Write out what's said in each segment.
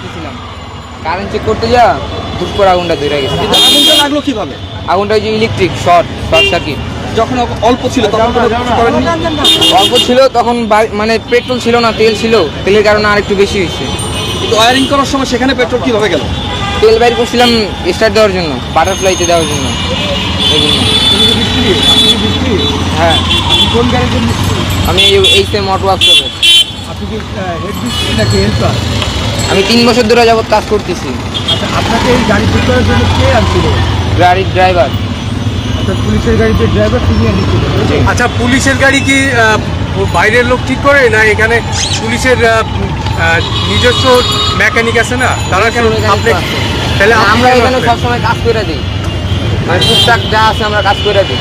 করতেছিলাম। Current check করতে যা হুট করে আগুনটা ধরে গেছে। কিন্তু আগুনটা লাগল কীভাবে? আগুনটা ওই যে ইলেকট্রিক শর্ট শর্ট সার্কিট যখন অল্প ছিল তখন কোনো কিছু করেননি? অল্প ছিল তখন মানে পেট্রোল ছিল না তেল ছিল। তেলের কারণে আর একটু বেশি হয়েছে। কিন্তু ওয়ারিং করার সময় সেখানে পেট্রোল কীভাবে গেল? তেল বাইর করছিলাম স্টার্ট দেওয়ার জন্য বাটারফ্লাইতে দেওয়ার জন্য। হ্যাঁ। কোন আমি এই সেম অটো আপনি কি হেড মিস্ত্রি নাকি হেল্পার আমি তিন বছর ধরে যাবত কাজ করতেছি। আচ্ছা আপনাকে এই গাড়ি ঠিক করার জন্য কে আনছিল? গাড়ির ড্রাইভার। অর্থাৎ পুলিশের গাড়িতে ড্রাইভার তিনি আনছিল। আচ্ছা পুলিশের গাড়ি কি বাইরের লোক ঠিক করে? না এখানে পুলিশের নিজস্ব মেকানিক আছে না? তারা কেন আপনি তাহলে আমরা এখানে সবসময় কাজ করে দিই। মানে টুকটাক যা আছে আমরা কাজ করে দিই।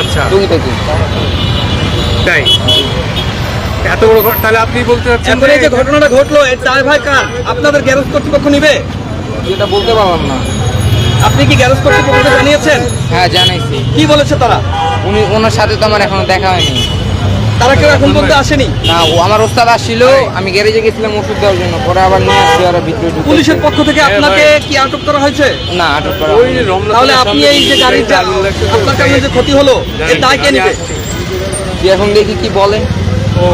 আচ্ছা। টুকিটাকি। তাই? এত বড় ঘটনা- তাহলে আপনি বলতে চাচ্ছেন এখন এই যে ঘটনাটা ঘটলো এর দায় ভাই কার? আপনাদের গ্যারেজ কর্তৃপক্ষ নিবে? যেটা বলতে পারলাম না। আপনি কি গ্যারেজ কর্তৃপক্ষকে জানিয়েছেন? হ্যাঁ জানাইছি। কি বলেছে তারা? উনি ওনার সাথে তো আমার এখনও দেখা হয়নি। তারা কেউ এখন বলতে আসেনি? না ও আমার ওস্তাদ আসছিল আমি গ্যারেজে গেছিলাম ওষুধ দেওয়ার জন্য। পরে আবার নিয়ে আসছি ওরা ভিতরে ঢুকে পুলিশের পক্ষ থেকে আপনাকে কি আটক করা হয়েছে? না আটক করা ওই তাহলে আপনি এই যে গাড়ির আপনার কারণে যে ক্ষতি হলো এর দায় কে নিবে? এখন দেখি কি বলে। ও।